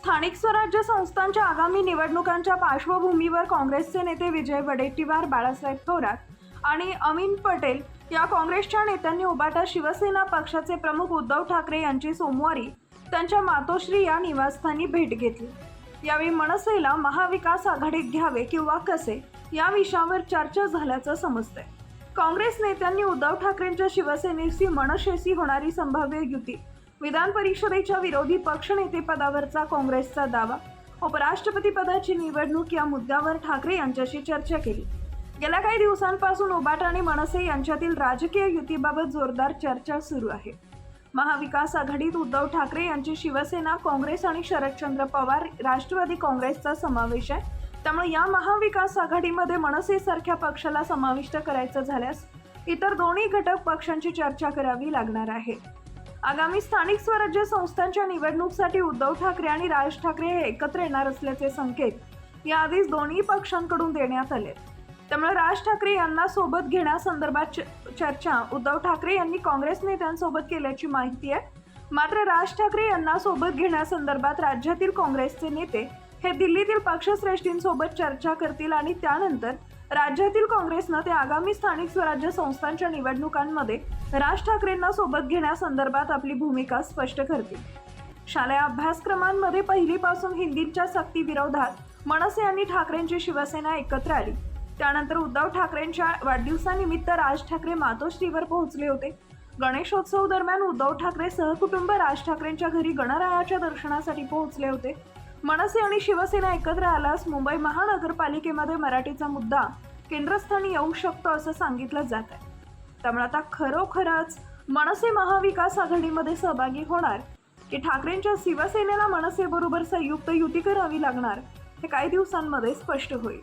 स्थानिक स्वराज्य संस्थांच्या आगामी निवडणुकांच्या पार्श्वभूमीवर काँग्रेसचे नेते विजय वडेट्टीवार बाळासाहेब थोरात आणि अमीन पटेल या काँग्रेसच्या नेत्यांनी उबाटा शिवसेना पक्षाचे प्रमुख उद्धव ठाकरे यांची सोमवारी त्यांच्या मातोश्री या निवासस्थानी भेट घेतली. यावेळी मनसेला महाविकास आघाडीत घ्यावे किंवा कसे या विषयावर चर्चा झाल्याचं समजतंय. काँग्रेस नेत्यांनी उद्धव ठाकरेंच्या शिवसेनेशी मनशेशी होणारी संभाव्य युती विधान परिषदेच्या विरोधी पक्षनेतेपदावरचा काँग्रेसचा दावा. उपराष्ट्रपती पदाची निवडणूक या मुद्द्यावर ठाकरे यांच्याशी चर्चा केली. गेल्या काही दिवसांपासून उबाट आणि मनसे यांच्यातील राजकीय युतीबाबत जोरदार चर्चा सुरू आहे. महाविकास आघाडीत उद्धव ठाकरे यांची शिवसेना काँग्रेस आणि शरदचंद्र पवार राष्ट्रवादी काँग्रेसचा समावेश आहे. त्यामुळे या महाविकास आघाडीमध्ये मनसेसारख्या पक्षाला समाविष्ट करायचं झाल्यास इतर दोन्ही घटक पक्षांची चर्चा करावी लागणार आहे. आगामी स्थानिक स्वराज्य संस्थांच्या निवडणूकसाठी उद्धव ठाकरे आणि राज ठाकरे हे एकत्र येणार असल्याचे संकेत याआधीच दोन्ही पक्षांकडून देण्यात आले. त्यामुळे राज ठाकरे यांना सोबत घेण्यासंदर्भात चर्चा उद्धव ठाकरे यांनी काँग्रेस नेत्यांसोबत केल्याची माहिती आहे. मात्र राज ठाकरे यांना सोबत घेण्यासंदर्भात राज्यातील काँग्रेसचे नेते हे दिल्लीतील पक्षश्रेष्ठींसोबत चर्चा करतील आणि त्यानंतर राज्यातील काँग्रेसनं ते आगामी स्थानिक स्वराज्य संस्थांच्या निवडणुकांमध्ये राज ठाकरेंना सोबत घेण्यासंदर्भात आपली भूमिका स्पष्ट करतील. शालेय अभ्यासक्रमांमध्ये पहिलीपासून हिंदीच्या सक्तीविरोधात मनसे आणि ठाकरेंची शिवसेना एकत्र आली. त्यानंतर उद्धव ठाकरेंच्या वाढदिवसानिमित्त राज ठाकरे मातोश्रीवर पोहोचले होते. गणेशोत्सव दरम्यान उद्धव ठाकरे सहकुटुंब राज ठाकरेंच्या घरी गणरायाच्या दर्शनासाठी पोहोचले होते. मनसे आणि शिवसेना एकत्र आल्यास मुंबई महानगरपालिकेमध्ये मराठीचा मुद्दा केंद्रस्थानी येऊ शकतो असं सांगितलं जात आहे. त्यामुळे आता खरोखरच मनसे महाविकास आघाडीमध्ये सहभागी होणार की ठाकरेंच्या शिवसेनेला मनसेबरोबर संयुक्त युती करावी लागणार हे काही दिवसांमध्ये स्पष्ट होईल.